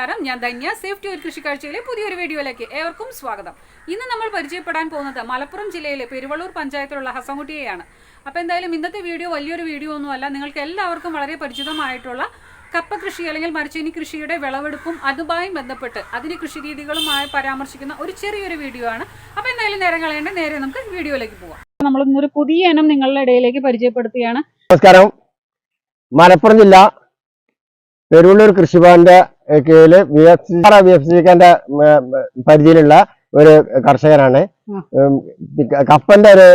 നമസ്കാരം. ഞാൻ ധന്യ. സേഫ്റ്റി ഒരു കൃഷിക്കാഴ്ചയിലെ പുതിയൊരു വീഡിയോയിലേക്ക് ഏവർക്കും സ്വാഗതം. ഇന്ന് നമ്മൾ പരിചയപ്പെടാൻ പോകുന്നത് മലപ്പുറം ജില്ലയിലെ പെരുവള്ളൂർ പഞ്ചായത്തിലുള്ള ഹസൻകുട്ടിയെയാണ്. അപ്പോൾ എന്തായാലും ഇന്നത്തെ വീഡിയോ വലിയൊരു വീഡിയോ ഒന്നുമല്ല നിങ്ങൾക്ക് എല്ലാവർക്കും വളരെ പരിചിതമായിട്ടുള്ള കപ്പ കൃഷി അല്ലെങ്കിൽ മരച്ചീനി കൃഷിയുടെ വിളവെടുപ്പും അതുമായി ബന്ധപ്പെട്ട് അതിന് കൃഷി രീതികളുമായി പരാമർശിക്കുന്ന ഒരു ചെറിയൊരു വീഡിയോ ആണ്. അപ്പോൾ എന്തായാലും നേരം കളയേണ്ട. നേരെ നമുക്ക് വീഡിയോയിലേക്ക് പോവാം. നമ്മൾ ഇന്നൊരു പുതിയ ഇനം നിങ്ങളുടെ ഇടയിലേക്ക് പരിചയപ്പെടുത്തുകയാണ്. നമസ്കാരം. മലപ്പുറം ജില്ല പെരുവള്ളൂർ കൃഷിഭവന്റെ കീഴിൽ V F C V F സിക്കാന്റെ പരിധിയിലുള്ള ഒരു കർഷകനാണ്. കപ്പന്റെ ഒരു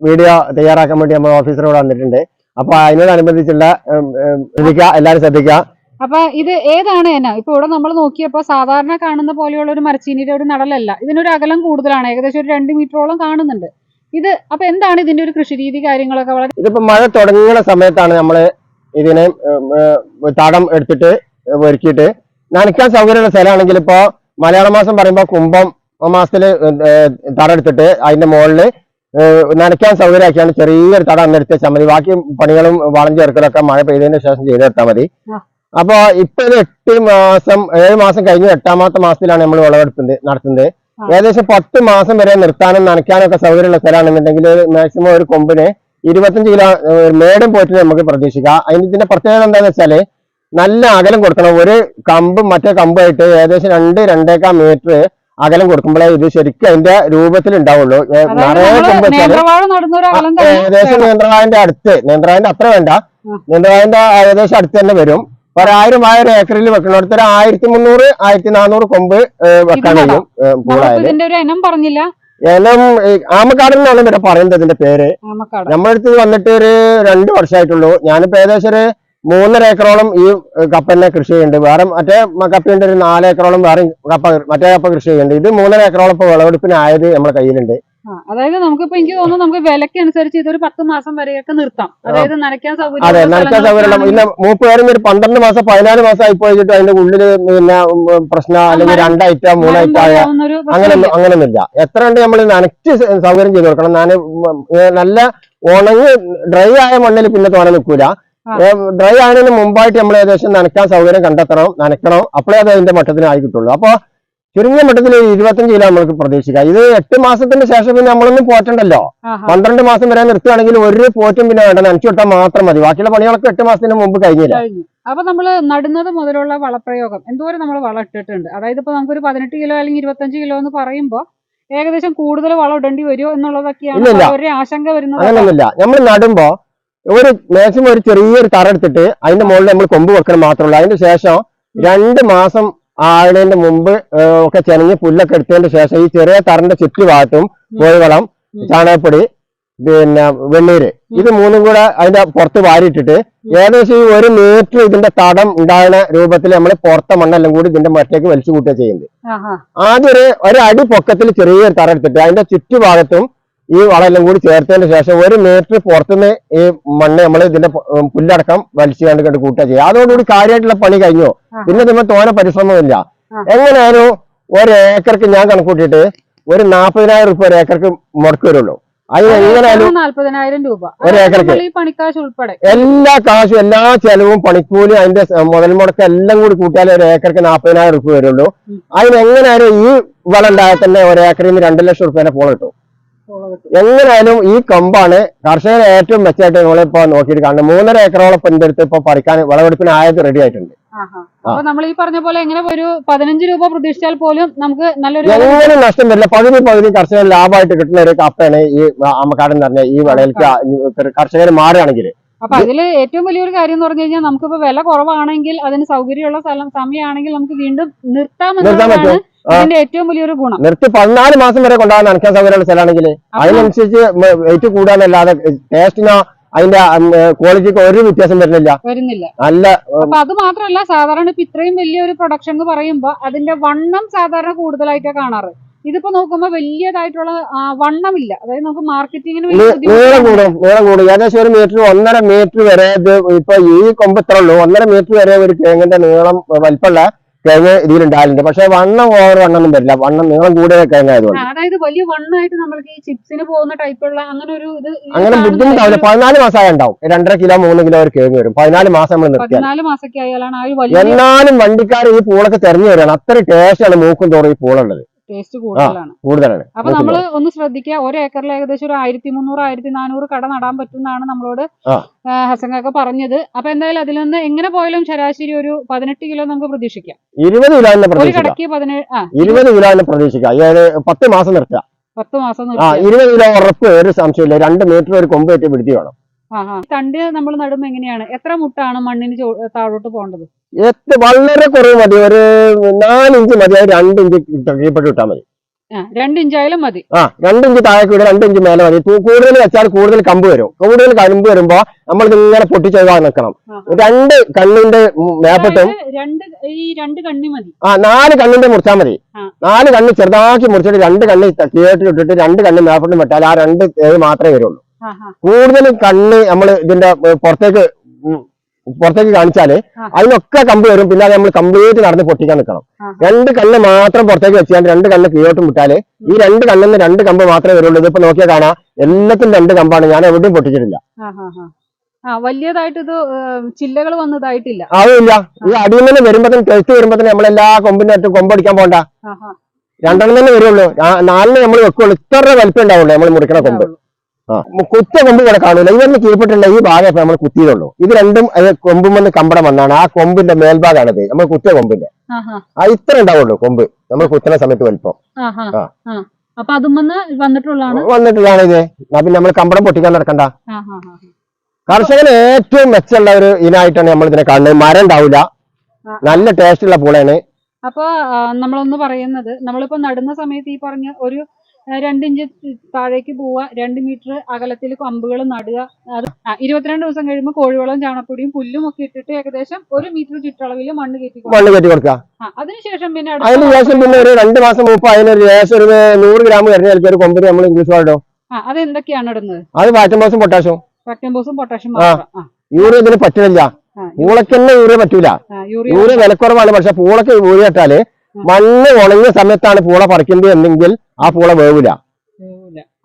വീഡിയോ തയ്യാറാക്കാൻ വേണ്ടി നമ്മൾ ഓഫീസറോട് വന്നിട്ടുണ്ട്. അപ്പൊ അതിനോടനുബന്ധിച്ചുള്ള ശ്രദ്ധിക്കുക എല്ലാവരും ശ്രദ്ധിക്കുക. അപ്പൊ ഇത് ഏതാണ് എന്ന? ഇപ്പൊ ഇവിടെ നമ്മൾ നോക്കിയപ്പോ സാധാരണ കാണുന്ന പോലെയുള്ള ഒരു മരച്ചീനിയുടെ ഒരു നടലല്ല. ഇതിനൊരു അകലം കൂടുതലാണ്. ഏകദേശം ഒരു രണ്ട് മീറ്ററോളം കാണുന്നുണ്ട്. ഇത് അപ്പൊ എന്താണ് ഇതിന്റെ ഒരു കൃഷി രീതി കാര്യങ്ങളൊക്കെ? വളരെ ഇതിപ്പോ മഴ തുടങ്ങുന്ന സമയത്താണ് നമ്മൾ ഇതിനെ തടം എടുത്തിട്ട് ഒരുക്കിയിട്ട്. നനയ്ക്കാൻ സൗകര്യമുള്ള സ്ഥലമാണെങ്കിൽ ഇപ്പോൾ മലയാള മാസം പറയുമ്പോൾ കുംഭം മാസത്തിൽ എടുത്തിട്ട് അതിന്റെ മുകളിൽ നനയ്ക്കാൻ സൗകര്യമാക്കിയാണ് ചെറിയൊരു തട അന്നെടുത്ത് വെച്ചാൽ മതി. ബാക്കി പണികളും വളം ചേർക്കലൊക്കെ മഴ പെയ്തതിന് ശേഷം ചെയ്തെടുത്താൽ മതി. അപ്പോൾ ഇപ്പോൾ ഇപ്പൊ ഇത് എട്ട് മാസം ഏഴ് മാസം കഴിഞ്ഞ് എട്ടാമത്തെ മാസത്തിലാണ് നമ്മൾ വിളവെടുക്കുന്നത് നടത്തുന്നത്. ഏകദേശം പത്ത് മാസം വരെ നിർത്താനും നനയ്ക്കാനും ഒക്കെ സൗകര്യമുള്ള സ്ഥലമാണെന്നുണ്ടെങ്കിൽ മാക്സിമം ഒരു കൊമ്പിന് ഇരുപത്തഞ്ച് കിലോ മേടും പോയിട്ട് നമുക്ക് പ്രതീക്ഷിക്കാം. അതിന് ഇതിന്റെ പ്രത്യേകത എന്താണെന്ന് വെച്ചാൽ നല്ല അകലം കൊടുക്കണം. ഒരു കമ്പും മറ്റേ കമ്പായിട്ട് ഏകദേശം രണ്ട് രണ്ടേക്കാ മീറ്റർ അകലം കൊടുക്കുമ്പോഴേ ഇത് ശരിക്കും അതിന്റെ രൂപത്തിൽ ഉണ്ടാവുള്ളൂ. നിറയെ കമ്പ് ഏകദേശം നേന്ത്രവായന്റെ അടുത്ത്. നേന്ത്രവായന്റെ അത്ര വേണ്ട. ഉം. നേന്ത്രവായന്റെ ഏകദേശം അടുത്ത് തന്നെ വരും. ഒരായിരം ആയിരം ഏക്കറിൽ വെക്കണം അടുത്ത് ഒരു ആയിരത്തി മുന്നൂറ് ആയിരത്തി നാനൂറ് കൊമ്പ് വെക്കാൻ കഴിയും. പൂളായാലും പറഞ്ഞില്ല. ഏലം എന്നാണ് ഇവിടെ പറയുന്നത് ഇതിന്റെ പേര്. നമ്മളടുത്ത് വന്നിട്ട് ഒരു രണ്ടു വർഷമായിട്ടുള്ളൂ ഞാനിപ്പോ ഏകദേശം ഒരു മൂന്നര ഏക്കറോളം ഈ കപ്പന്നെ കൃഷി ചെയ്യുന്നുണ്ട്. വേറെ മറ്റേ കപ്പയുണ്ട് ഒരു നാല് ഏക്കറോളം വേറെ കപ്പ മറ്റേ കപ്പ കൃഷി ചെയ്യുന്നുണ്ട്. ഇത് മൂന്നര ഏക്കറോളം ഇപ്പൊ വിളവെടുപ്പിനായത് നമ്മുടെ കയ്യിലുണ്ട്. അതായത് നമുക്കിപ്പോ എനിക്ക് തോന്നുന്നു നമുക്ക് വിലക്ക് അനുസരിച്ച് ഇതൊരു പത്ത് മാസം വരെയൊക്കെ നിർത്താം. അതായത് നനയ്ക്കാൻ അതെ സൗകര്യം നനയ്ക്കാൻ സൗകര്യം പിന്നെ മൂപ്പ് പേരും ഒരു പന്ത്രണ്ട് മാസം പതിനാല് മാസം ആയി പോയിട്ട് അതിന്റെ ഉള്ളിൽ പിന്നെ പ്രശ്നം അല്ലെങ്കിൽ രണ്ടായിട്ടോ മൂന്നായിട്ടോ അങ്ങനെ അങ്ങനൊന്നുമില്ല. എത്ര ഉണ്ട് നമ്മൾ നനച്ച് സൗകര്യം ചെയ്ത് കൊടുക്കണം. ഞാൻ നല്ല ഉണങ്ങി ഡ്രൈ ആയ മണ്ണിൽ പിന്നെ തോനെ നിൽക്കൂല. ഡ്രൈ ആയതിന് മുമ്പായിട്ട് നമ്മൾ ഏകദേശം നനയ്ക്കാൻ സൗകര്യം കണ്ടെത്തണം നനയ്ക്കണം. അപ്പോഴേ അത് അതിന്റെ മട്ടത്തിന് ആയി കിട്ടുള്ളൂ. അപ്പൊ ചുരുങ്ങിയ മട്ടത്തിൽ ഇരുപത്തഞ്ച് കിലോ നമ്മൾക്ക് പ്രതീക്ഷിക്കാം. ഇത് എട്ട് മാസത്തിന് ശേഷം പിന്നെ നമ്മളൊന്നും പോറ്റണ്ടല്ലോ. പന്ത്രണ്ട് മാസം വരെ നിർത്തുകയാണെങ്കിൽ ഒരു പോറ്റും പിന്നെ വേണ്ട. നനച്ചു വിട്ടാൽ മാത്രം മതി. ബാക്കിയുള്ള പണികളൊക്കെ എട്ട് മാസത്തിന് മുമ്പ് കഴിഞ്ഞില്ല? കഴിഞ്ഞു. അപ്പൊ നമ്മൾ നടുന്നത് മുതലുള്ള വളപ്രയോഗം. എന്തോരം നമ്മൾ വളം ഇട്ടിട്ടുണ്ട്. അതായത് ഇപ്പൊ നമുക്കൊരു പതിനെട്ട് കിലോ അല്ലെങ്കിൽ ഇരുപത്തഞ്ച് കിലോ എന്ന് പറയുമ്പോ ഏകദേശം കൂടുതൽ വളം ഇടേണ്ടി വരുമോ എന്നുള്ളതൊക്കെയാണ്. ഒരു ആശങ്ക വരുന്നത്. അങ്ങനെയൊന്നുമില്ല. നമ്മൾ നടുമ്പോ ഒരു മാക്സിമം ഒരു ചെറിയൊരു തറ എടുത്തിട്ട് അതിന്റെ മുകളിൽ നമ്മൾ കൊമ്പ് വെക്കണം മാത്രമല്ല അതിന്റെ ശേഷം രണ്ട് മാസം ആയതിന്റെ മുമ്പ് ഒക്കെ ചെനഞ്ഞ് പുല്ലൊക്കെ എടുത്തതിന്റെ ശേഷം ഈ ചെറിയ തറന്റെ ചുറ്റുഭാഗത്തും കോഴിവളം. ചാണകപ്പൊടി പിന്നെ വെണ്ണീര് ഇത് മൂന്നും കൂടെ അതിന്റെ പുറത്ത് വാരിയിട്ടിട്ട് ഏകദേശം ഈ ഒരു മീറ്റർ ഇതിന്റെ തടം ഉണ്ടാകുന്ന രൂപത്തിൽ നമ്മൾ പുറത്തെ മണ്ണെല്ലാം കൂടി ഇതിന്റെ മറ്റേക്ക് വലിച്ചു കൂട്ടുക ചെയ്യുന്നത്. ആദ്യം ഒരു ഒരു അടി പൊക്കത്തിൽ ചെറിയൊരു തറ എടുത്തിട്ട് അതിന്റെ ചുറ്റുഭാഗത്തും ഈ വളമെല്ലാം കൂടി ചേർത്തതിന് ശേഷം ഒരു മീറ്റർ പുറത്തുനിന്ന് ഈ മണ്ണ് നമ്മൾ ഇതിന്റെ പുല്ലടക്കം വലിച്ചു കണ്ട് കണ്ട് കൂട്ടുക ചെയ്യുക. അതോടുകൂടി കാര്യമായിട്ടുള്ള പണി കഴിഞ്ഞു. പിന്നെ നമ്മൾ തോനെ പരിശ്രമമില്ല ആ. എങ്ങനെയായാലും ഒരു ഏക്കർക്ക് ഞാൻ കണക്കൂട്ടിയിട്ട് ഒരു നാൽപ്പതിനായിരം റുപ്യ ഒരു ഏക്കർക്ക് മുടക്ക് വരുള്ളൂ. അത് എങ്ങനെയായാലും ഒരു ഏക്കർക്ക്. എല്ലാ കാശും എല്ലാ ചെലവും പണിക്കൂലി അതിന്റെ മുതൽ മുടക്കം എല്ലാം കൂടി കൂട്ടിയാലേ ഒരു ഏക്കർക്ക് നാൽപ്പതിനായിരം റുപ്യ വരുള്ളൂ. അതിനെങ്ങനെയാലും അതിന് ഈ വളം ഉണ്ടായാൽ തന്നെ ഒരു ഏക്കറിൽ നിന്ന് രണ്ട് ലക്ഷം റുപ്യേനെ കിട്ടും കിട്ടും. എങ്ങനെയായാലും ഈ കമ്പാണ് കർഷകർ ഏറ്റവും മെച്ചമായിട്ട് നമ്മളിപ്പോ നോക്കിയിട്ട് കാണുന്നത്. മൂന്നര ഏക്കറോളം എന്റെ അടുത്ത് ഇപ്പൊ പറിക്കാൻ വിളവെടുപ്പിന് ആയത് റെഡി ആയിട്ടുണ്ട്. അപ്പൊ നമ്മൾ ഈ പറഞ്ഞ പോലെ എങ്ങനെ ഒരു പതിനഞ്ച് രൂപ പ്രതീക്ഷിച്ചാൽ പോലും നമുക്ക് നല്ലൊരു എങ്ങനെ നഷ്ടം വരില്ല. പകുതി പകുതി കർഷകർ ലാഭമായിട്ട് കിട്ടുന്ന ഒരു കപ്പയാണ് ഈ അമ്മക്കാടൻ പറഞ്ഞ ഈ വിളയിലേക്ക് കർഷകർ മാറുകയാണെങ്കിൽ. അപ്പൊ അതിൽ ഏറ്റവും വലിയൊരു കാര്യം എന്ന് പറഞ്ഞു കഴിഞ്ഞാൽ നമുക്കിപ്പോ വില കുറവാണെങ്കിൽ അതിന് സൗകര്യമുള്ള സ്ഥലം സമയമാണെങ്കിൽ നമുക്ക് വീണ്ടും നിർത്താം ഏറ്റവും വലിയൊരു ഗുണം. നിർത്തി പതിനാല് മാസം വരെ കൊണ്ടുപോകാൻ നനയ്ക്കാൻ സൗകര്യമുള്ള സ്ഥലമാണെങ്കിൽ അതിനനുസരിച്ച് വെയിറ്റ് കൂടാനല്ലാതെ ടേസ്റ്റിനോ അതിന്റെ ക്വാളിറ്റിക്ക് ഒരു വ്യത്യാസം വരുന്നില്ല. വരുന്നില്ല. നല്ല അത് മാത്രമല്ല സാധാരണ ഇപ്പൊ ഇത്രയും വലിയൊരു പ്രൊഡക്ഷൻ എന്ന് പറയുമ്പോ അതിന്റെ വണ്ണം സാധാരണ കൂടുതലായിട്ടാ കാണാറ്. ഇതിപ്പോ നോക്കുമ്പോ വലിയതായിട്ടുള്ള വണ്ണമില്ല. അതായത് നമുക്ക് മാർക്കറ്റിങ്ങിന് വേണ്ടി നീളം കൂടും നീളം കൂടും. ഏകദേശം ഒരു മീറ്റർ ഒന്നര മീറ്റർ വരെ ഇത് ഇപ്പൊ ഈ കൊമ്പ് ഇത്ര ഉള്ളൂ. ഒന്നര മീറ്റർ വരെ ഒരു തേങ്ങിന്റെ നീളം വലിപ്പമുള്ള കിഴങ്ങ് ഇതിലുണ്ടാകലുണ്ട് പക്ഷെ വണ്ണം ഓവർ വണ്ണം ഒന്നും വരില്ല. വണ്ണം നീളം കൂടിയ കിഴങ്ങായതുകൊണ്ട് അതായത് വലിയ വണ്ണായിട്ട് നമ്മൾക്ക് ഈ ചിപ്സിന് പോകുന്ന ടൈപ്പുള്ള അങ്ങനെ ഒരു ഇത് അങ്ങനെ കാണുന്ന ബുദ്ധിമുട്ടാവില്ല. പതിനാല് മാസമായ ഉണ്ടാവും. രണ്ടര കിലോ മൂന്ന് കിലോ ഒരു കിഴങ്ങ് വരും. പതിനാല് മാസം നമ്മൾ നിർത്തിയാൽ. എന്നാലും വണ്ടിക്കാർ ഈ പൂളൊക്കെ തെരഞ്ഞു വരികയാണ്. അത്ര ടേസ്റ്റാണ് മൂക്കും തോറും ഈ പൂളുള്ളത്. ടേസ്റ്റ് കൂടുതലാണ്. കൂടുതലാണ്. അപ്പൊ നമ്മൾ ഒന്ന് ശ്രദ്ധിക്കുക ഒരു ഏക്കറിൽ ഏകദേശം ഒരു ആയിരത്തി മുന്നൂറ് ആയിരത്തി നാനൂറ് കട നടാൻ പറ്റുമെന്നാണ് നമ്മളോട് ഹസങ്ങൊക്കെ പറഞ്ഞത്. അപ്പൊ എന്തായാലും അതിൽ നിന്ന് എങ്ങനെ പോയാലും ശരാശരി ഒരു പതിനെട്ട് കിലോ നമുക്ക് പ്രതീക്ഷിക്കാം. ഇരുപത് കിലോ ഒരു പതിനേഴ് ഇരുപത് കിലോ പ്രതീക്ഷിക്കാം. പത്ത് മാസം നിർത്തുക. പത്ത് മാസം ഇരുപത് കിലോ ഉറപ്പ് ഒരു സംശയമില്ല രണ്ട് മീറ്റർ ഒരു കൊമ്പ് വെച്ച് പിടിച്ചു വേണം. തണ്ട് നമ്മൾ നടുമ്പോ എങ്ങനെയാണ്? എത്ര മുട്ടാണ് മണ്ണിന് താഴോട്ട് പോകേണ്ടത്? എത്ര വളരെ കുറവ് മതി. ഒരു നാലിഞ്ച് മതി. രണ്ടിഞ്ച് രണ്ട് ഇഞ്ച് കീഴ്പ്പെട്ട് മതി. ആ രണ്ട് ഇഞ്ചായാലും മതി. ആ രണ്ട് ഇഞ്ച് താഴെ കൂടെ രണ്ട് ഇഞ്ച് മേലെ മതി. കൂടുതൽ വെച്ചാൽ കൂടുതൽ കമ്പ് വരും. കൂടുതൽ കമ്പ് വരുമ്പോ നമ്മൾ ഇങ്ങനെ പൊട്ടിച്ചെഴുതാൻ നിൽക്കണം. രണ്ട് കണ്ണിന്റെ മേപ്പട്ടും രണ്ട് ഈ രണ്ട് കണ്ണി മതി. ആ നാല് കണ്ണിന്റെ മുറിച്ചാൽ മതി. നാല് കണ്ണ് ചെറുതാക്കി മുറിച്ചിട്ട് രണ്ട് കണ്ണ് കീഴട്ടിലിട്ടിട്ട് രണ്ട് കണ്ണ് മേപ്പട്ടും വെട്ടാൽ ആ രണ്ട് ഏഴ് മാത്രമേ വരുള്ളൂ. കൂടുതൽ കണ്ണ് നമ്മൾ ഇതിന്റെ പുറത്തേക്ക് പുറത്തേക്ക് കാണിച്ചാൽ. അതിനൊക്കെ കമ്പ് വരും. പിന്നെ അത് നമ്മൾ കംപ്ലീറ്റ് നടന്ന് പൊട്ടിക്കാൻ നിൽക്കണം രണ്ട് കണ്ണ് മാത്രം പുറത്തേക്ക് വെച്ചാൽ രണ്ട് കണ്ണ് കീഴോട്ടും വിട്ടാൽ ഈ രണ്ട് കണ്ണിന്ന് രണ്ട് കമ്പ് മാത്രമേ വരുള്ളൂ. ഇതിപ്പോ നോക്കിയാൽ കാണാം എല്ലാത്തിനും രണ്ട് കമ്പാണ്. ഞാൻ എവിടെയും പൊട്ടിച്ചിട്ടില്ല. വലിയതായിട്ട് ഇത് ചില്ലകൾ വന്നതായിട്ടില്ല. അതില്ല ഈ അടിയിൽ നിന്ന് വരുമ്പോഴത്തേക്കും കെഴുത്ത് വരുമ്പോഴത്തേക്കും നമ്മളെല്ലാ കൊമ്പിന്റെ അടുത്ത് കൊമ്പടിക്കാൻ പോണ്ട. രണ്ടെണ്ണം തന്നെ വരുള്ളൂ. നാലിന് നമ്മൾ വെക്കുള്ളൂ. ഇത്ര വലിപ്പം ഉണ്ടാവുള്ളൂ നമ്മൾ മുറിക്കണ കൊമ്പ്. കുത്ത കൊമ്പ് ഇവിടെ കാണൂല. ഇവന്ന് കീഴ്പ്പെട്ടുള്ള ഈ ഭാഗം നമ്മൾ കുത്തിയതുള്ളൂ ഇത് രണ്ടും കൊമ്പും വന്ന് കമ്പടം വന്നാണ്. ആ കൊമ്പിന്റെ മേൽഭാഗമാണത് നമ്മൾ കുത്തിയ കൊമ്പിന്റെ. ആ ഇത്ര ഉണ്ടാവുള്ളൂ കൊമ്പ്. നമ്മൾ കുത്തുന്ന സമയത്ത് വലിപ്പം. അപ്പൊ വന്നിട്ടുള്ളതാണ്? വന്നിട്ടുള്ളതാണ് ഇത്. പിന്നെ നമ്മൾ കമ്പടം പൊട്ടിക്കാൻ നടക്കണ്ട. കർഷകന് ഏറ്റവും മെച്ചമുള്ള ഒരു ഇനായിട്ടാണ് നമ്മൾ ഇതിനെ കാണുന്നത്. മരം ഉണ്ടാവില്ല നല്ല ടേസ്റ്റ് ഉള്ള പൂളയാണ്. അപ്പൊ നമ്മളൊന്ന് പറയുന്നത്. നമ്മളിപ്പോ നടുന്ന സമയത്ത് ഈ പറഞ്ഞ ഒരു ആ, രണ്ട് ഇഞ്ച് താഴേക്ക് പോവുക രണ്ട് മീറ്റർ അകലത്തിൽ കമ്പുകൾ നടുക അത് ഇരുപത്തിരണ്ട് ദിവസം കഴിയുമ്പോൾ കോഴിവളവും ചാണപ്പൊടിയും പുല്ലും ഒക്കെ ഇട്ടിട്ട് ഏകദേശം ഒരു മീറ്റർ ചുറ്റളവിൽ മണ്ണ് കയറ്റി കൊടുക്കുക. മണ്ണ് കയറ്റി കൊടുക്കുക. അതിനുശേഷം പിന്നെ അതിനുശേഷം പിന്നെ ഒരു രണ്ട് മാസം മുമ്പ് അതിനൊരു ശേഷം ഒരു നൂറ് ഗ്രാം വരുന്ന ഒരു കൊമ്പിന് നമ്മൾ ഇംഗ്ലീഷ് ആ അത് എന്തൊക്കെയാണ് ഇടുന്നത്? അത് വാറ്റംബോസും പൊട്ടാഷും വാറ്റംബോസും പൊട്ടാഷും. യൂറിയ ഇതിന് പറ്റുന്നില്ല പൂളക്കന്നെ യൂറിയ പറ്റൂല. യൂറിയ വിലക്കുറവാണ്. പക്ഷെ പൂളക്ക് യൂറിയ ഇട്ടാൽ മണ്ണ് ഉണങ്ങിയ സമയത്താണ് പൂള പറിക്കുന്നത് എന്നെങ്കിൽ ആ പൂള വേവില്ല.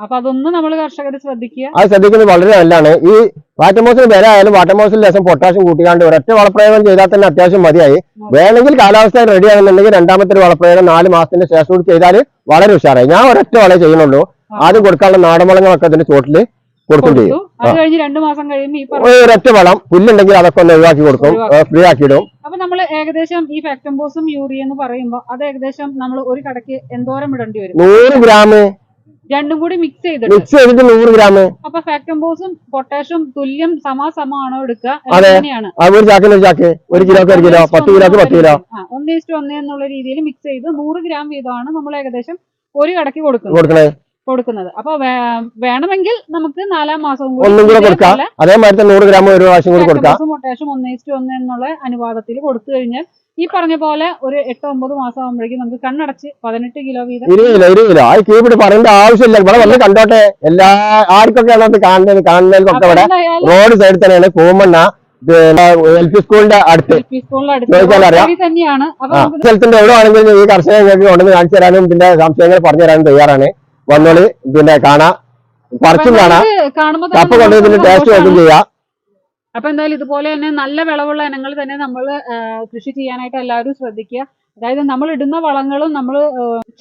അപ്പൊ അതൊന്നും നമ്മൾ കർഷകർ ശ്രദ്ധിക്കുക. അത് ശ്രദ്ധിക്കുന്നത് വളരെ നല്ലതാണ്. ഈ വാട്ടമോസിന് വില ആയാലും വാട്ടമോസിന് ലേശം പൊട്ടാഷ്യം കൂട്ടിക്കാണ്ട് ഒരൊറ്റ വളപ്രയോഗം ചെയ്താൽ തന്നെ അത്യാവശ്യം മതിയായി. വേണമെങ്കിൽ കാലാവസ്ഥ റെഡി ആകുന്നുണ്ടെങ്കിൽ രണ്ടാമത്തെ ഒരു വളപ്രയോഗം നാല് മാസത്തിന്റെ ശേഷം കൂടി ചെയ്താൽ വളരെ ഉഷാറായി. ഞാൻ ഒരൊറ്റ വളേ ചെയ്യുന്നുള്ളൂ. ആദ്യം കൊടുക്കാനുള്ള നാടൻ വളങ്ങളൊക്കെ അതിന്റെ ചോട്ടിൽ കൊടുക്കും ചെയ്യും അത് കഴിഞ്ഞ് രണ്ടു മാസം കഴിയുമ്പോൾ ഈ പറഞ്ഞ ഒരൊറ്റ വളം പുല്ലുണ്ടെങ്കിൽ അതൊക്കെ ഒന്ന് ഒഴിവാക്കി കൊടുക്കും. ഫ്രീ ആക്കിയിടും അപ്പൊ നമ്മൾ ഏകദേശം ഈ ഫാക്ടംബോസും യൂറിയ എന്ന് പറയുമ്പോൾ അത് ഏകദേശം നമ്മൾ ഒരു കടക്ക് എന്തോരം ഇടേണ്ടി വരും? നൂറ് ഗ്രാം. രണ്ടും കൂടി മിക്സ് ചെയ്തിട്ട്. മിക്സ് ചെയ്തിട്ട് നൂറ് ഗ്രാം. അപ്പൊ ഫാക്ടംബോസും പൊട്ടാഷ്യം തുല്യം സമാസമാണോ എടുക്കുക? ആ ഒരു ചാക്കിന് ഒരു ചാക്ക്. ഒരു കിലോക്ക് ഒരു കിലോ. പത്ത് കിലോക്ക് പത്ത് കിലോ. ഒന്ന് ഇഷ്ടം ഒന്ന് എന്നുള്ള രീതിയിൽ മിക്സ് ചെയ്ത് നൂറ് ഗ്രാം വീതമാണ് നമ്മൾ ഏകദേശം ഒരു കടക്ക് കൊടുക്കുന്നത്. കൊടുക്കുന്നത്. അപ്പൊ വേണമെങ്കിൽ നമുക്ക് നാലാം മാസവും ഒന്നും കൂടെ കൊടുക്കാം. അതേമാതിരി നൂറ് ഗ്രാം ഒരു പ്രാവശ്യം കൂടി കൊടുക്കാം. പൊട്ടാഷ്യം ഒന്ന് ഒന്ന് എന്നുള്ള അനുപാതത്തിൽ കൊടുത്തു കഴിഞ്ഞാൽ ഈ പറഞ്ഞ പോലെ ഒരു എട്ടോ ഒമ്പത് മാസം ആകുമ്പോഴേക്കും നമുക്ക് കണ്ണടച്ച് പതിനെട്ട് കിലോ വീതം ഇരുപത് കിലോ ഇരുപത് കിലോ. പറയേണ്ട ആവശ്യമില്ല. ഇവിടെ വന്ന് കണ്ടോട്ടെ. എല്ലാ ആർക്കൊക്കെയാണ് അത് കാണുന്നത് കാണുന്നതിനൊക്കെ ഇവിടെ റോഡ് സൈഡിൽ തന്നെയാണ് കൂമണ്ണ എൽ പി സ്കൂളിന്റെ അടുത്ത്. തന്നെയാണ്. സ്ഥലത്തിന്റെ എവിടെ ആണെങ്കിലും ഈ കർഷകർ ഞങ്ങൾക്ക് കൊണ്ടുവന്ന് കാണിച്ചു തരാനും ഇതിന്റെ സംശയങ്ങൾ പറഞ്ഞു തരാനും തയ്യാറാണ്. വന്നോളി പിന്നെ കാണാം. പറിച്ചും കാണാം. കപ്പ ഇതിന്റെ ടേസ്റ്റ് നോക്കും. ചെയ്യാം. അപ്പൊ എന്തായാലും ഇതുപോലെ തന്നെ നല്ല വിളവുള്ള ഇനങ്ങൾ തന്നെ നമ്മൾ കൃഷി ചെയ്യാനായിട്ട് എല്ലാവരും ശ്രദ്ധിക്കുക. അതായത് നമ്മൾ ഇടുന്ന വളങ്ങളും നമ്മൾ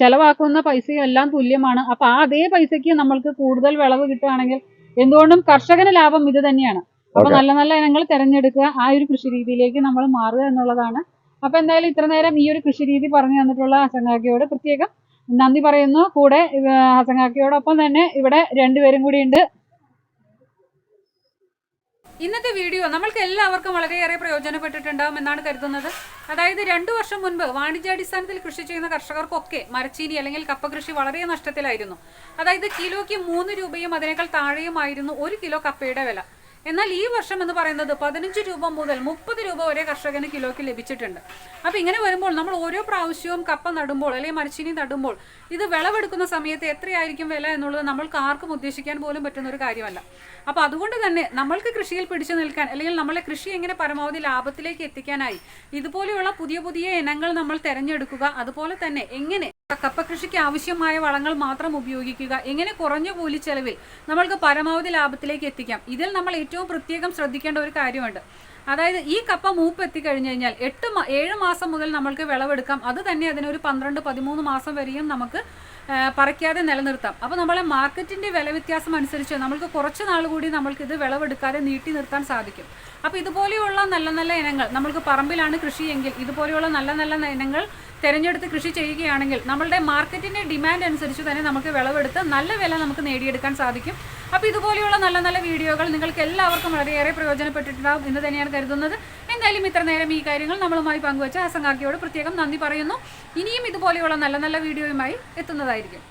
ചെലവാക്കുന്ന പൈസയും എല്ലാം തുല്യമാണ്. അപ്പൊ ആ അതേ പൈസയ്ക്ക് നമ്മൾക്ക് കൂടുതൽ വിളവ് കിട്ടുകയാണെങ്കിൽ എന്തുകൊണ്ടും കർഷകന് ലാഭം ഇത് തന്നെയാണ്. അപ്പൊ നല്ല നല്ല ഇനങ്ങൾ തിരഞ്ഞെടുക്കുക. ആ ഒരു കൃഷി രീതിയിലേക്ക് നമ്മൾ മാറുക എന്നുള്ളതാണ്. അപ്പൊ എന്തായാലും ഇത്ര നേരം ഈ ഒരു കൃഷി രീതി പറഞ്ഞു തന്നിട്ടുള്ള ഹസങ്കാക്കയോട് പ്രത്യേകം നന്ദി പറയുന്നു. കൂടെ ഹസങ്കാക്കിയോടൊപ്പം തന്നെ ഇവിടെ രണ്ടുപേരും കൂടി ഉണ്ട്. ഇന്നത്തെ വീഡിയോ നമ്മൾക്ക് എല്ലാവർക്കും വളരെയേറെ പ്രയോജനപ്പെട്ടിട്ടുണ്ടാവും എന്നാണ് കരുതുന്നത്. അതായത് രണ്ടു വർഷം മുൻപ് വാണിജ്യാടിസ്ഥാനത്തിൽ കൃഷി ചെയ്യുന്ന കർഷകർക്കൊക്കെ മരച്ചീനി അല്ലെങ്കിൽ കപ്പ കൃഷി വളരെ നഷ്ടത്തിലായിരുന്നു. അതായത് കിലോയ്ക്ക് മൂന്ന് രൂപയും അതിനേക്കാൾ താഴെയുമായിരുന്നു ഒരു കിലോ കപ്പയുടെ വില. എന്നാൽ ഈ വർഷം എന്ന് പറയുന്നത് പതിനഞ്ച് രൂപ മുതൽ മുപ്പത് രൂപ വരെ കർഷകന് കിലോയ്ക്ക് ലഭിച്ചിട്ടുണ്ട്. അപ്പോൾ ഇങ്ങനെ വരുമ്പോൾ നമ്മൾ ഓരോ പ്രാവശ്യവും കപ്പ നടുമ്പോൾ അല്ലെങ്കിൽ മരച്ചീനി നടുമ്പോൾ ഇത് വിളവെടുക്കുന്ന സമയത്ത് എത്രയായിരിക്കും വില എന്നുള്ളത് നമ്മൾക്ക് ആർക്കും ഉദ്ദേശിക്കാൻ പോലും പറ്റുന്ന ഒരു കാര്യമല്ല. അപ്പോൾ അതുകൊണ്ട് തന്നെ നമ്മൾക്ക് കൃഷിയിൽ പിടിച്ചു നിൽക്കാൻ അല്ലെങ്കിൽ നമ്മളെ കൃഷി എങ്ങനെ പരമാവധി ലാഭത്തിലേക്ക് എത്തിക്കാനായി ഇതുപോലെയുള്ള പുതിയ പുതിയ ഇനങ്ങൾ നമ്മൾ തിരഞ്ഞെടുക്കുക അതുപോലെ തന്നെ എങ്ങനെ കപ്പ കൃഷിക്ക് ആവശ്യമായ വളങ്ങൾ മാത്രം ഉപയോഗിക്കുക എങ്ങനെ കുറഞ്ഞ കൂലി ചെലവിൽ നമ്മൾക്ക് പരമാവധി ലാഭത്തിലേക്ക് എത്തിക്കാം. ഇതിൽ നമ്മൾ ഏറ്റവും പ്രത്യേകം ശ്രദ്ധിക്കേണ്ട ഒരു കാര്യമുണ്ട്. അതായത് ഈ കപ്പ മൂപ്പ് എത്തിക്കഴിഞ്ഞു കഴിഞ്ഞാൽ എട്ട് ഏഴ് മാസം മുതൽ നമ്മൾക്ക് വിളവെടുക്കാം. അത് തന്നെ അതിനൊരു പന്ത്രണ്ട് പതിമൂന്ന് മാസം വരെയും നമുക്ക് പറിക്കാതെ നിലനിർത്താം. അപ്പോൾ നമ്മളെ മാർക്കറ്റിന്റെ വില വ്യത്യാസം അനുസരിച്ച് നമ്മൾക്ക് കുറച്ച് നാൾ കൂടി നമ്മൾക്ക് ഇത് വിളവെടുക്കാതെ നീട്ടി നിർത്താൻ സാധിക്കും. അപ്പോൾ ഇതുപോലെയുള്ള നല്ല നല്ല ഇനങ്ങൾ നമ്മൾക്ക് പറമ്പിലാണ് കൃഷിയെങ്കിൽ ഇതുപോലെയുള്ള നല്ല നല്ല ഇനങ്ങൾ തിരഞ്ഞെടുത്ത് കൃഷി ചെയ്യുകയാണെങ്കിൽ നമ്മളുടെ മാർക്കറ്റിന്റെ ഡിമാൻഡ് അനുസരിച്ച് തന്നെ നമുക്ക് വിളവെടുത്ത് നല്ല വില നമുക്ക് നേടിയെടുക്കാൻ സാധിക്കും. അപ്പോൾ ഇതുപോലെയുള്ള നല്ല നല്ല വീഡിയോകൾ നിങ്ങൾക്ക് എല്ലാവർക്കും വളരെയേറെ പ്രയോജനപ്പെട്ടിട്ടുണ്ടാകും എന്ന് തന്നെയാണ് കരുതുന്നത്. എന്തായാലും ഇത്ര നേരം ഈ കാര്യങ്ങൾ നമ്മളുമായി പങ്കുവച്ച ഹസങ്കാക്കിയോട് പ്രത്യേകം നന്ദി പറയുന്നു. ഇനിയും ഇതുപോലെയുള്ള നല്ല നല്ല വീഡിയോയുമായി എത്തുന്നതായിരിക്കും.